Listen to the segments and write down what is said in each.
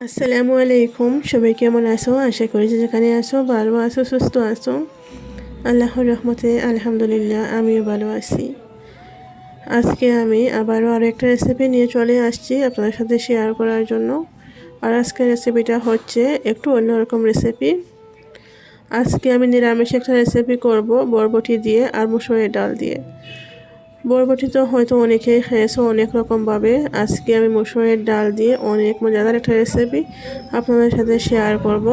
আসসালামু আলাইকুম, সবাই কেমন আছো? আশা করি যেখানে আছো, ভালো আছো, সুস্থ আছো। আল্লাহর রহমতে আলহামদুলিল্লাহ, আমিও ভালো আছি। আজকে আমি আবারও আরও একটা রেসিপি নিয়ে চলে আসছি আপনাদের সাথে শেয়ার করার জন্য। আর আজকের রেসিপিটা হচ্ছে একটু অন্যরকম রেসিপি আজকে আমি নিরামিষ একটা রেসিপি করব, বরবটি দিয়ে আর মুসুরের ডাল দিয়ে। বরবটি তো হয়তো অনেকেই খেয়েছে অনেক রকমভাবে। আজকে আমি মসুরের ডাল দিয়ে অনেক মজাদার একটা রেসিপি আপনাদের সাথে শেয়ার করব।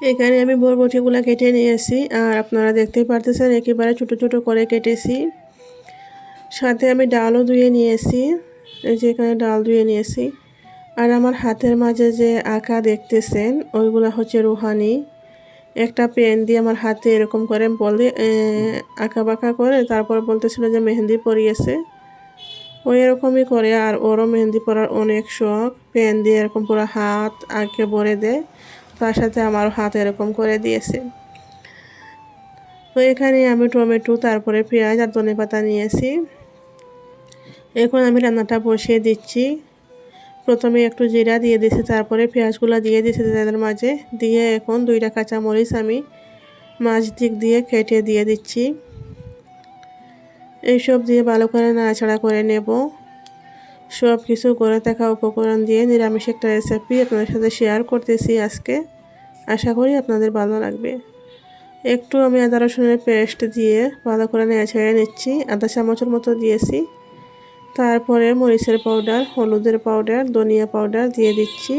এখানে আমি বরবটিগুলো কেটে নিয়েছি, আর আপনারা দেখতেই পারতেছেন একেবারে ছোটো ছোটো করে কেটেছি। সাথে আমি ডালও ধুয়ে নিয়েছি, এই যে এখানে ডাল ধুয়ে নিয়েছি। আর আমার হাতের মাঝে যে আঁকা দেখতেছেন, ওইগুলো হচ্ছে রুহানি। একটা পেন দিয়ে আমার হাতে এরকম করে বলে আঁকা বাঁকা করে, তারপর বলতেছিল যে মেহেন্দি পরিয়েছে। ও এরকমই করে, আর ওরও মেহেন্দি পরার অনেক শখ। পেন দিয়ে এরকম পুরো হাত আঁকে ভরে দেয়, তার সাথে আমার হাত এরকম করে দিয়েছে। তো এখানে আমি টমেটো, তারপরে পেঁয়াজ আর ধনে পাতা নিয়েছি। এখন আমি রান্নাটা বসিয়ে দিচ্ছি। প্রথমে একটু জিরা দিয়ে দিয়েছি, তারপরে পেঁয়াজগুলো দিয়ে দিয়েছি তাদের মাঝে। দিয়ে এখন দুইটা কাঁচামরিচ আমি মাছ দিক দিয়ে কেটে দিয়ে দিচ্ছি। এইসব দিয়ে ভালো করে নাড়াচাড়া করে নেব। সব কিছু করে থাকা উপকরণ দিয়ে নিরামিষ একটা রেসিপি আপনাদের সাথে শেয়ার করতেছি আজকে। আশা করি আপনাদের ভালো লাগবে। একটু আমি আদা রসুনের পেস্ট দিয়ে ভালো করে নেড়ে ছেড়ে নিচ্ছি, আধা চামচের মতো দিয়েছি। তারপরে মরিচের পাউডার হলুদের পাউডার ধনিয়া পাউডার দিয়ে দিচ্ছি।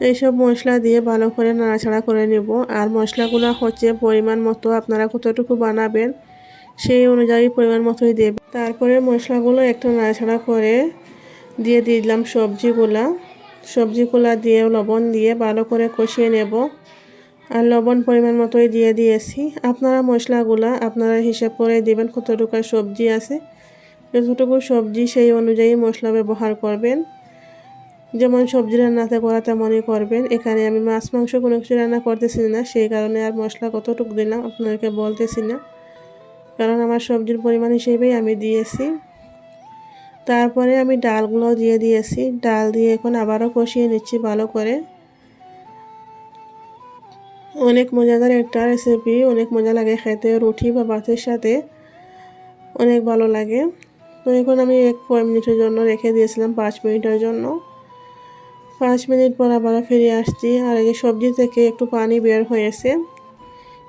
এইসব মশলা দিয়ে ভালো করে নাড়াচাড়া করে নেব। আর মশলাগুলো হচ্ছে পরিমাণ মতো আপনারা কতটুকু বানাবেন সেই অনুযায়ী পরিমাণ মতোই দেব তারপরে মশলাগুলো একটু নাড়াচাড়া করে দিয়ে দিলাম সবজিগুলা। সবজিগুলা দিয়ে লবণ দিয়ে ভালো করে কষিয়ে নেব। আর লবণ পরিমাণ মতোই দিয়ে দিয়েছি। আপনারা মশলাগুলা আপনারা হিসাব করে দেবেন কতটুকু সবজি আছে। যতটুকু সবজি সেই অনুযায়ী মশলা ব্যবহার করবেন। যেমন সবজি রান্নাতে করা তেমনই করবেন। এখানে আমি মাছ, মাংস কোনো কিছু রান্না করতেছি না, সেই কারণে আর মশলা কতটুকু দিলাম আপনাদেরকে বলতেছি না। কারণ আমার সবজির পরিমাণ হিসেবেই আমি দিয়েছি। তারপরে আমি ডালগুলো দিয়ে দিয়েছি। ডাল দিয়ে এখন আবারও কষিয়ে নিচ্ছি ভালো করে। অনেক মজাদার একটা রেসিপি অনেক মজা লাগে খেতে, রুটি বা ভাতের সাথে। অনেক ভালো লাগে। এখন আমি এক মিনিটের জন্য রেখে দিয়েছিলাম পাঁচ মিনিটের জন্য। পাঁচ মিনিট পর আবার ফিরে আসছি। আর এই সবজি থেকে একটু পানি বের হয়েছে।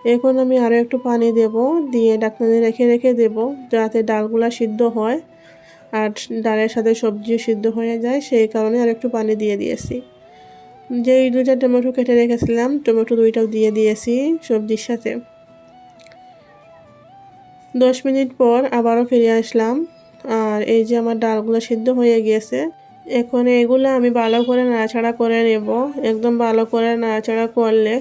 এখন আমি আরও একটু পানি দেব, দিয়ে ডাকনানি রেখে রেখে দেব, যাতে ডালগুলা সিদ্ধ হয় আর ডালের সাথে সবজিও সিদ্ধ হয়ে যায়। সেই কারণে আর একটু পানি দিয়ে দিয়েছি। যেই দুইটা টমেটো কেটে রেখেছিলাম, টমেটো দুইটাও দিয়ে দিয়েছি সবজির সাথে। দশ মিনিট পর আবারও ফিরে আসলাম। আর এই যে আমার ডালগুলো সিদ্ধ হয়ে গিয়েছে এখন এগুলো আমি ভালো করে নাড়াচাড়া করে নেব। একদম ভালো করে নাড়াচাড়া করলে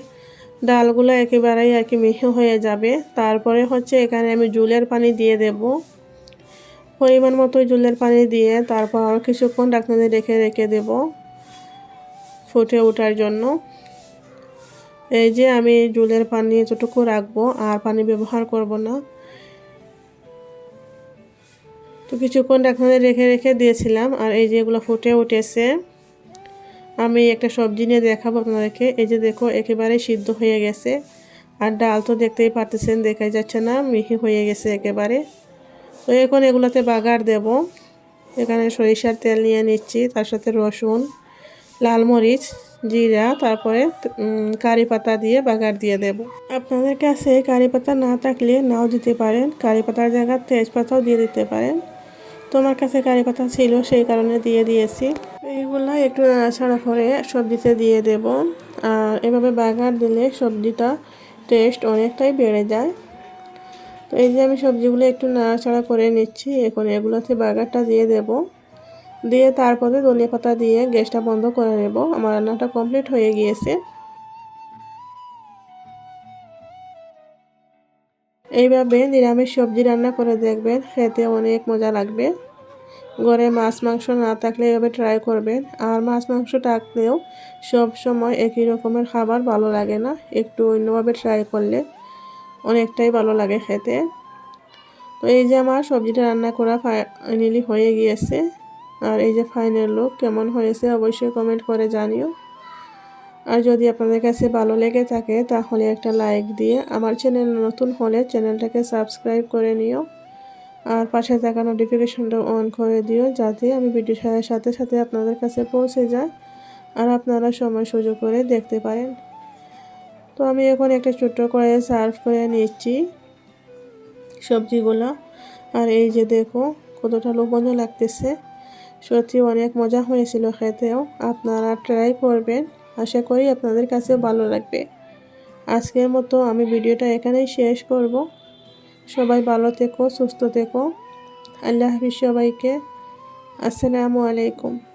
ডালগুলো একেবারেই আর কি মিহি হয়ে যাবে। তারপরে হচ্ছে এখানে আমি জুলের পানি দিয়ে দেব। পরিমাণ মতো জুলের পানি দিয়ে তারপর আরও কিছুক্ষণ ডাকনাতে রেখে রেখে দেব ফুটে ওঠার জন্য। এই যে আমি জুলের পানি এতটুকু রাখব, আর পানি ব্যবহার করব না। তো কিছুক্ষণ ঢাকনাতে রেখে রেখে দিয়েছিলাম, আর এই যে এগুলো ফুটে উঠেছে, আমি একটা সবজি নিয়ে দেখাবো আপনাদেরকে। এই যে দেখো একেবারে সিদ্ধ হয়ে গেছে। আর ডাল তো দেখতেই পারতেছেন, দেখাই যাচ্ছে না, মিহি হয়ে গেছে একেবারে। তো এখন এগুলোতে বাগার দেব। এখানে সরিষার তেল নিয়ে নিচ্ছি, তার সাথে রসুন, লাল মরিচ, জিরা, তারপরে কারি পাতা দিয়ে বাগার দিয়ে দেব। আপনাদের কাছে কারি পাতা না থাকলে নাও দিতে পারেন। কারি পাতার জায়গায় তেজপাতাও দিয়ে দিতে পারেন। তোমার কাছে কারি পাতা ছিল, সেই কারণে দিয়ে দিয়েছি। এইগুলো একটু নাড়াচাড়া করে সবজিতে দিয়ে দেব। আর এভাবে বাগার দিলে সবজিটা টেস্ট অনেকটাই বেড়ে যায়। তো এই যে আমি সবজিগুলো একটু নাড়াচাড়া করে নিচ্ছি, এখন এগুলোতে বাগারটা দিয়ে দেব। দিয়ে তারপরে ধনিয়া পাতা দিয়ে গ্যাসটা বন্ধ করে নেব। আমার রান্নাটা কমপ্লিট হয়ে গিয়েছে। এইভাবে নিরামিষ সবজি রান্না করে দেখবেন, খেতে অনেক মজা লাগবে। ঘরে মাছ, মাংস না থাকলে এভাবে ট্রাই করবেন। আর মাছ, মাংস থাকলেও সব সময় একই রকমের খাবার ভালো লাগে না, একটু অন্যভাবে ট্রাই করলে অনেকটাই ভালো লাগে খেতে। তো এই যে আমার সবজিটা রান্না করা ফাইনালি হয়ে গিয়েছে। আর এই যে ফাইনাল লুক কেমন হয়েছে অবশ্যই কমেন্ট করে জানিও। আর যদি আপনাদের কাছে ভালো লেগে থাকে, তাহলে একটা লাইক দিয়ে আমার চ্যানেল নতুন হলে চ্যানেলটাকে সাবস্ক্রাইব করে নিও। আর পাশে থাকা নোটিফিকেশনটা অন করে দিও, যাতে আমি ভিডিও সাথে সাথে আপনাদের কাছে পৌঁছে যায় আর আপনারা সময় সুযোগ করে দেখতে পারেন। তো আমি এখন একটা ছোট্ট করে সার্ভ করে নিচ্ছি সবজিগুলো। আর এই যে দেখো, কতটা লোভনীয় লাগতেছে। সত্যি অনেক মজা হয়েছিল খেতেও। আপনারা ট্রাই করবেন। আশা করি আপনাদের কাছে ভালো লাগবে। আজকের মতো আমি ভিডিওটা এখানেই শেষ করব। সবাই ভালো থেকো, সুস্থ থেকো। আল্লাহ হাফিজ সবাইকে। আসসালামু আলাইকুম।